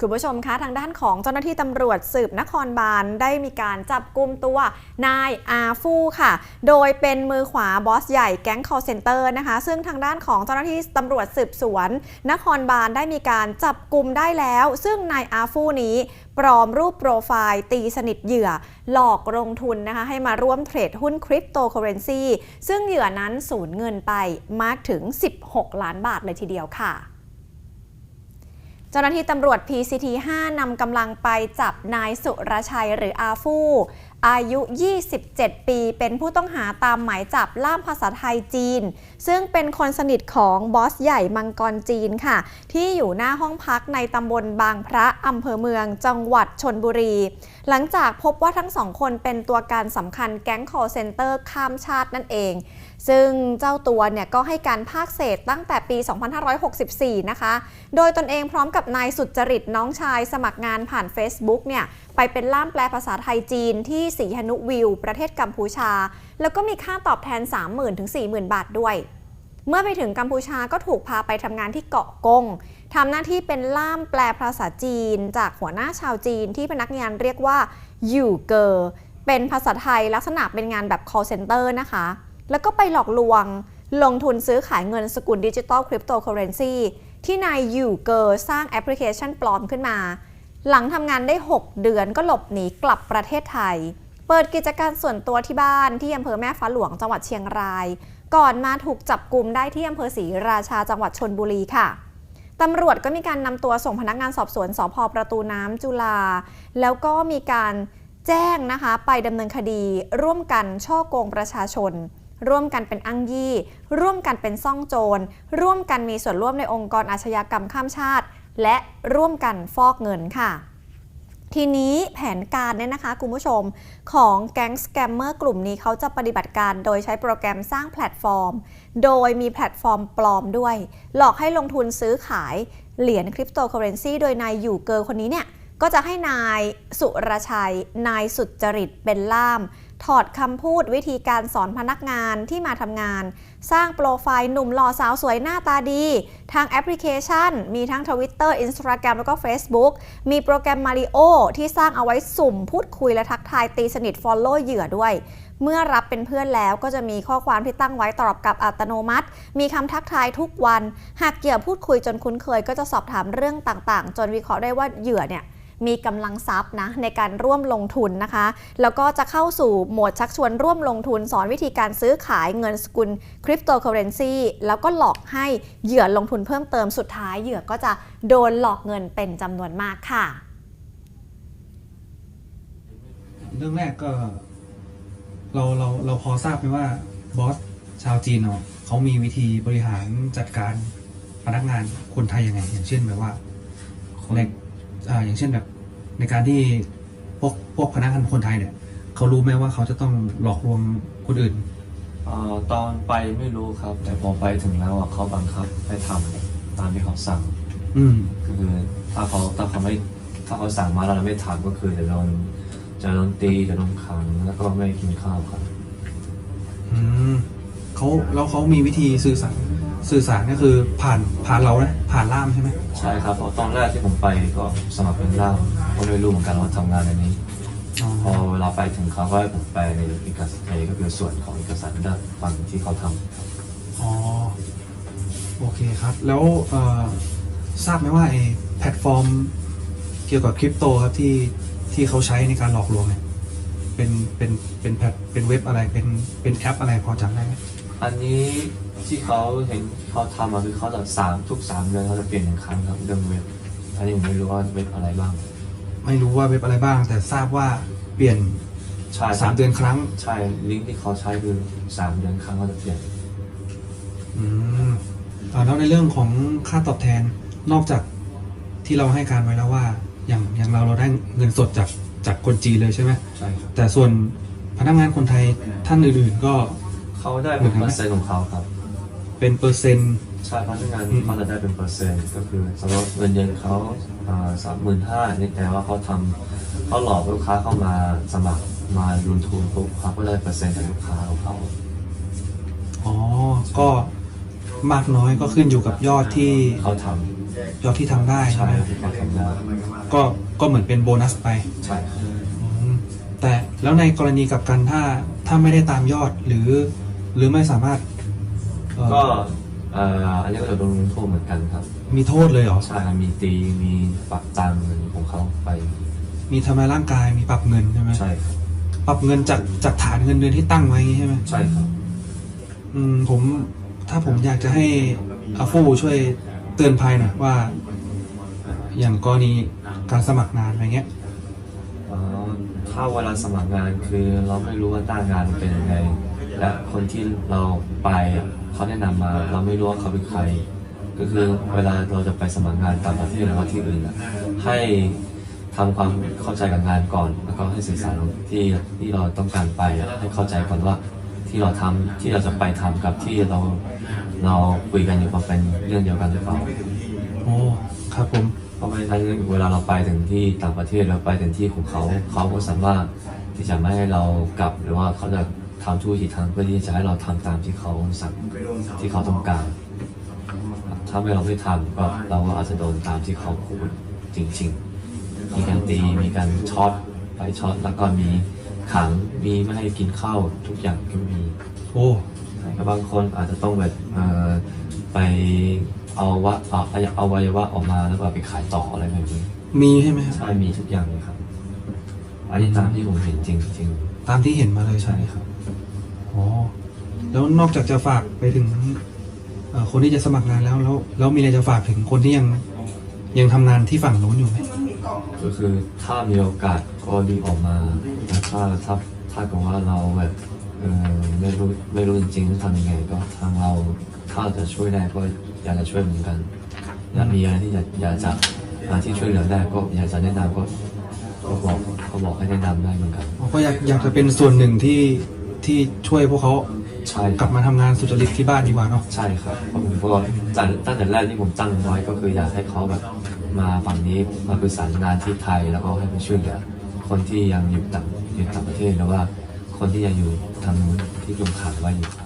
คุณผู้ชมคะทางด้านของเจ้าหน้าที่ตำรวจสืบนครบาลได้มีการจับกลุ่มตัวนายอาฟูค่ะ โดยเป็นมือขวาบอสใหญ่แก๊ง call center นะคะ ซึ่งทางด้านของเจ้าหน้าที่ตำรวจสืบสวน นครบาลได้มีการจับกลุ่มได้แล้ว ซึ่งนายอาฟูนี้ปลอมรูปโปรไฟล์ ตีสนิทเหยื่อ หลอกลงทุนนะคะ ให้มาร่วมเทรดหุ้นคริปโตเคอเรนซีซึ่งเหยื่อนั้นสูญเงินไปมากถึง 16 ล้านบาทเลยทีเดียวค่ะ จ้าหน้าที่ตำรวจ PCT 5นำกำลังไปจับนายสุรชัยหรืออาฟู่อายุ 27 ปี เป็นผู้ต้องหาตามหมายจับล่ามภาษาไทยจีน ซึ่งเป็นคนสนิทของบอสใหญ่มังกรจีนค่ะ ที่อยู่หน้าห้องพักในตำบลบางพระอำเภอเมือง จังหวัดชนบุรี หลังจากพบว่าทั้งสองคนเป็นตัวการสำคัญแก๊ง call center ข้ามชาตินั่นเอง ซึ่งเจ้าตัวเนี่ยก็ให้การภาคเศษตั้งแต่ปี 2564 นะคะ โดยตนเองพร้อมกับนายสุจริตน้องชายสมัครงานผ่าน Facebook เนี่ยไปเป็นล่ามแปลภาษาไทยจีนที่สีหนุวิว ประเทศกัมพูชา แล้วก็มีค่าตอบแทน 30,000ถึง40,000 บาทด้วย เมื่อไปถึงกัมพูชาก็ถูกพาไปทำงานที่เกาะกงทำหน้าที่เป็นล่ามแปลภาษาจีน จากหัวหน้าชาวจีนที่พนักงานเรียกว่าอยู่เกอร์เป็นภาษาไทยลักษณะเป็นงานแบบ call center นะคะ แล้วก็ไปหลอกลวงลงทุนซื้อขายเงินสกุลดิจิตอลคริปโตเคอเรนซีที่นายอยู่เกอร์สร้างแอปพลิเคชันปลอมขึ้นมา หลังทำงานได้ 6 เดือนก็หลบหนีกลับประเทศไทย เปิดกิจการส่วนตัวที่บ้านที่อำเภอแม่ฟ้าหลวงจังหวัดเชียงราย ก่อนมาถูกจับกลุ่มได้ที่อำเภอศรีราชาจังหวัดชนบุรีค่ะตำรวจก็มีการนำตัวส่งพนักงานสอบสวนสพประตูน้ำจุฬาแล้วก็มีการแจ้งนะคะไปดำเนินคดีร่วมกันช่อโกงประชาชน ร่วมกันเป็นอ้งยี่ ร่วมกันเป็นซ่องโจร ร่วมกันมีส่วนร่วมในองค์กรอาชญากรรมข้ามชาติ และร่วมกันฟอกเงินค่ะ ทีนี้แผนการเนี่ยนะคะคุณผู้ชมของแก๊งสแกมเมอร์กลุ่มนี้เขาจะปฏิบัติการโดยใช้โปรแกรมสร้างแพลตฟอร์ม โดยมีแพลตฟอร์มปลอมด้วย หลอกให้ลงทุนซื้อขายเหรียญคริปโตเคอเรนซีโดยนายอยู่เกอร์คนนี้เนี่ยก็จะให้นายสุรชัย นายสุจริตเป็นล่าม ถอดคำพูดวิธีการสอนพนักงานที่มาทำงาน สร้างโปรไฟล์หนุ่มหล่อสาวสวยหน้าตาดี ทางแอปพลิเคชัน มีทั้ง Twitter Instagram แล้วก็ Facebook มีโปรแกรม Mario ที่สร้างเอาไว้สุ่มพูดคุยและทักทายตีสนิท Follow เหยื่อด้วยเมื่อรับเป็นเพื่อนแล้วก็จะมีข้อความที่ตั้งไว้ตอบกลับอัตโนมัติ มีคำทักทายทุกวัน หากเหยื่อพูดคุยจนคุ้นเคย ก็จะสอบถามเรื่องต่างๆ จนวิเคราะห์ได้ว่าเหยื่อเนี่ย มีกำลังทรัพย์นะในการร่วมลงทุนนะคะ แล้วก็จะเข้าสู่หมวดชักชวนร่วมลงทุน สอนวิธีการซื้อขายเงินสกุลคริปโตเคอเรนซีแล้วก็หลอกให้เหยื่อลงทุนเพิ่มเติมสุดท้ายเหยื่อก็จะโดนหลอกเงินเป็นจำนวนมากค่ะ เรื่องแรกก็เราเราเราพอทราบไหมว่าบอสชาวจีนเนาะเขามีวิธีบริหารจัดการพนักงานคนไทยยังไง อย่างเช่นแบบว่าใน อ่าอย่างเช่นแบบ ในการที่พวกพวกพนักงานคนไทยเนี่ยเขารู้ไหมว่าเขาจะต้องหลอกลวงคนอื่น เอ่อตอนไปไม่รู้ครับ แต่พอไปถึงแล้วอะเขาบังคับให้ทำตามที่เขาสั่งอืม ก็คือถ้าเขาถ้าเขาไม่ถ้าเขาสั่งมาแล้วเราไม่ทำก็คือจะโดนจะโดนตีจะโดนขังแล้วก็ไม่กินข้าวครับ อืม เขาแล้วเขามีวิธีสื่อสารสื่อสารก็คือผ่านผ่านเรานะผ่านล่ามใช่ไหมใช่ครับเพราะตอนแรกที่ผมไปก็สมัครเป็นล่ามก็ไม่รู้เหมือนกันว่าทำงานในนี้อ๋อพอเวลาไปถึงเขาก็ให้ผมไปในเอกสารในก็คือส่วนของเอกสารด้านฝั่งที่เขาทำอ๋อโอเคครับ แล้วเอ่อทราบไหมว่าไอ้แพลตฟอร์ม เกี่ยวกับคริปโตครับที่ที่เขาใช้ในการหลอกลวงเนี่ยเป็นเป็นเป็นแพลตเป็นเว็บอะไรเป็นเป็นแอปอะไรพอจำได้ไหม อันนี้ที่เขาเห็นเขาทำมาคือเขาจะสามทุกสามเดือนเขาจะเปลี่ยนหนึ่งครั้งครับเรื่องเว็บอันนี้ผมไม่รู้ว่าเว็บอะไรบ้าง ไม่รู้ว่าเว็บอะไรบ้าง แต่ทราบว่าเปลี่ยนใช่สามเดือนครั้ง ใช่ลิงก์ที่เขาใช้คือสามเดือนครั้งเขาจะเปลี่ยนอืมอ่าแล้วในเรื่องของค่าตอบแทนนอกจากที่เราให้การไว้แล้วว่า อย่างอย่างเราเราได้เงินสดจากจากคนจีนเลยใช่ไหมใช่ครับแต่ส่วนพนักงานคนไทยท่านอื่นๆก็ เขาได้เป็นเปอร์เซ็นต์ของเขาครับ เป็นเปอร์เซ็นต์ใช่พนักงานเขาจะได้เป็นเปอร์เซ็นต์ก็คือสมมติเงินเดือนเขาสามหมื่นห้านี่แต่ว่าเขาทำเขาหลอกลูกค้าเข้ามาสมัครมาลงทุนปุ๊บเขาก็ได้เปอร์เซ็นต์จากลูกค้าของเขาอ๋อ ก็มากน้อยก็ขึ้นอยู่กับยอดที่เขาทยอดที่ทำได้ำใช่ใช่ไหมที่เขาทำได้ก็ก็เหมือนเป็นโบนัสไปใช่ครับอืมแต่แล้วในกรณีกลับกันถ้าถ้าไม่ได้ตามยอดหรือ หรือไม่สามารถเอ่อก็เอ่ออันนี้ก็จะโดนลงโทษเหมือนกันครับมีโทษเลยเหรอ ใช่ครับมีตีมีปรับตังค์ของเขาไปมีทำลายร่างกายมีปรับเงินใช่ไหมใช่ครับปรับเงินจากจากฐานเงินเดือนที่ตั้งไว้อย่างงี้ใช่ไหมใช่ครับ อืมผมถ้าผมอยากจะให้อาฟูช่วยเตือนภัยหน่อยว่า อย่างกรณีการสมัครงานอะไรเงี้ย อ๋อถ้าเวลาสมัครงานคือเราไม่รู้ว่าหน้างานเป็นยังไง และคนที่เราไปอะเขาแนะนำมาเราไม่รู้ว่าเขาเป็นใคร ก็คือเวลาเราจะไปสมัครงานต่างประเทศหรือว่าที่อื่นอะให้ทำความเข้าใจกับงานก่อน แล้วก็ให้สื่อสารที่ที่เราต้องการไปอะให้เข้าใจก่อนว่าที่เราทำที่เราจะไปทำกับที่เราเราคุยกันอยู่มันเป็นเรื่องเดียวกันหรือเปล่าโอ้ครับผมเพราะไม่งั้นเวลาเราไปถึงที่ต่างประเทศเราไปถึงที่ของเขาเขาก็สามารถที่จะไม่ให้เรากลับหรือว่าเขาจะ ทำทุกวิถีทางเพื่อที่จะให้เราทำตามที่เขาสั่งที่เขาต้องการครับถ้าไม่เราไม่ทำก็เราก็อาจจะโดนตามที่เขาพูดจริง ๆ มีการตีมีการช็อตไปช็อตแล้วก็มีขังมีไม่ให้กินข้าวทุกอย่างก็มีโอ้แล้วบางคนอาจจะต้องแบบเอ่อไปเอาวะเอาเอาวัยวะออกมาแล้วก็เอาไปขายต่ออะไรแบบนี้ มีใช่ไหมครับใช่มีทุกอย่างเลยครับ อันนี้ตามที่ผมเห็นจริงจริงตามที่เห็นมาเลยๆใช่ใช่ไหมครับ อ๋อแล้วนอกจากจะฝากไปถึงเอ่อคนที่จะสมัครงานแล้วแล้วแล้วมีอะไรจะฝากถึงคนที่ยังยังทำงานที่ฝั่งโน้นอยู่ไหมก็คือถ้ามีโอกาสก็รีบออกมาแต่ถ้าถ้าถ้าเกิดว่าเราแบบเออไม่รู้ไม่รู้จริงๆจะทำยังไงก็ทางเราถ้าจะช่วยได้ก็อยากจะช่วยเหมือนกันอยากมีอะไรที่อยากอยากจะอ่าที่ช่วยเหลือได้ก็อยากจะแนะนำก็ก็บอกก็บอกให้แนะนำได้เหมือนกัน อ๋อก็อยากอยากจะเป็นส่วนหนึ่งที่ ที่ช่วยพวกเขาใช่กลับมาทำงานสุจริตที่บ้านดีกว่าเนาะใช่ครับเพราะผมก็ตั้งตั้งแต่แรกที่ผมตั้งไว้ก็คืออยากให้เขาแบบมาฝั่งนี้มาประสานงานที่ไทยแล้วก็ให้มาช่วยเหลือคนที่ยังอยู่ต่างอยู่ต่างประเทศหรือว่า คนที่ยังอยู่ทางนู้นที่ลงขังไว้อยู่ครับ